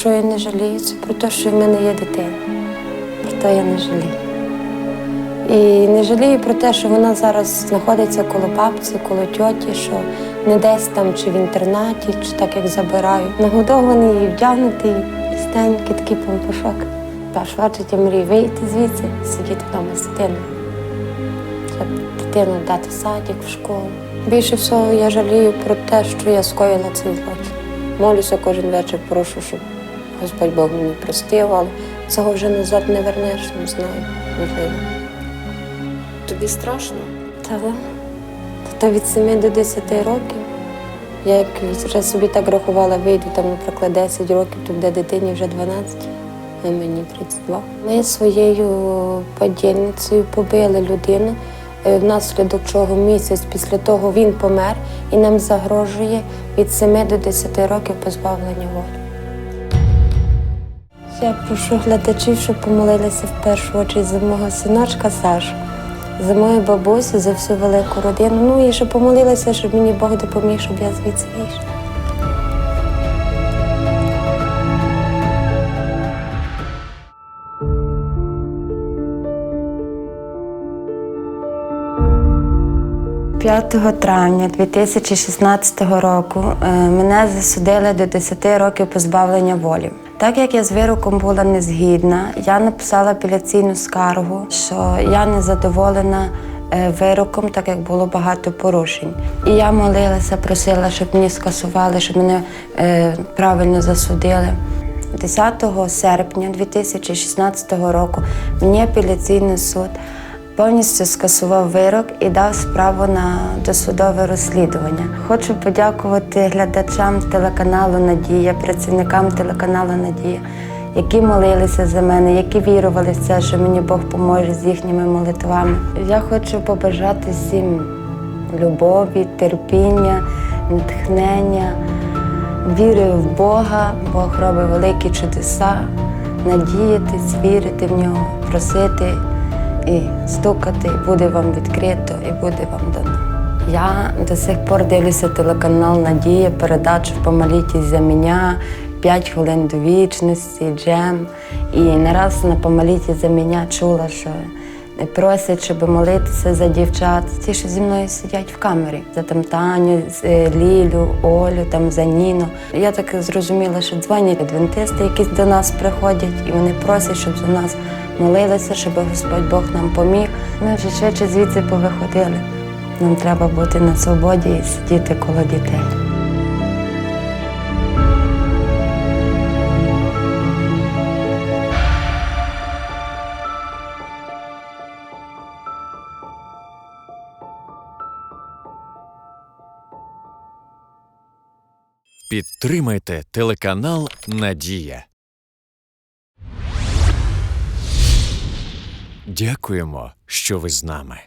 що я не жалію, це про те, що в мене є дитина. Про те я не жалію. І не жалію про те, що вона зараз знаходиться коло бабці, коло тьоті, що не десь там чи в інтернаті, чи так як забирають. Нагодований і вдягнутий, чистенький, такий пампушок. Перш бачить, я мрію вийти звідси, сидіти вдома з дитиною. Щоб дитину дати в садик, в школу. Більше всього я жалію про те, що я скоїла цей злочин. Молюся кожен вечір, прошу, щоб Господь Бог мені простив, але цього вже назад не вернеш, не знаю, можливо. Тобі страшно? Та да. Та від 7 до 10 років. Я як вже собі так рахувала, вийду там, наприклад, 10 років, то буде дитині вже 12, а мені 32. Ми своєю подільницею побили людину, е, внаслідок чого місяць після того він помер і нам загрожує від 7 до 10 років позбавлення волі. Я прошу глядачів, щоб помолилися в першу очередь за мого синочка Сашу, за мою бабусю, за всю велику родину. Ну і щоб помолилися, щоб мені Бог допоміг, щоб я звідси вийшла. «5 травня 2016 року е, мене засудили до 10 років позбавлення волі. Так як я з вироком була не згідна, я написала апеляційну скаргу, що я не задоволена е, вироком, так як було багато порушень. І я молилася, просила, щоб мені скасували, щоб мене е, правильно засудили. 10 серпня 2016 року мені апеляційний суд повністю скасував вирок і дав справу на досудове розслідування. Хочу подякувати глядачам телеканалу Надія, працівникам телеканалу Надія, які молилися за мене, які вірували в це, що мені Бог поможе з їхніми молитвами. Я хочу побажати всім любові, терпіння, натхнення, віри в Бога. Бог робить великі чудеса, надіятись, вірити в нього, просити і стукати, і буде вам відкрито, і буде вам дано. Я до сих пор дивлюся телеканал Надія, передачу «Помолітесь за мене», «5 хвилин до вічності, джем. І не раз на «Помолітесь за мене» чула, що просять, щоб молитися за дівчат, ті, що зі мною сидять в камері, за там Таню, е, Лілю, Олю, там за Ніну. Я так зрозуміла, що дзвонять адвентисти, якісь до нас приходять, і вони просять, щоб за нас молилися, щоб Господь Бог нам поміг. Ми вже швидше звідси повиходили. Нам треба бути на свободі і сидіти коло дітей. Підтримайте телеканал Надія. Дякуємо, що ви з нами.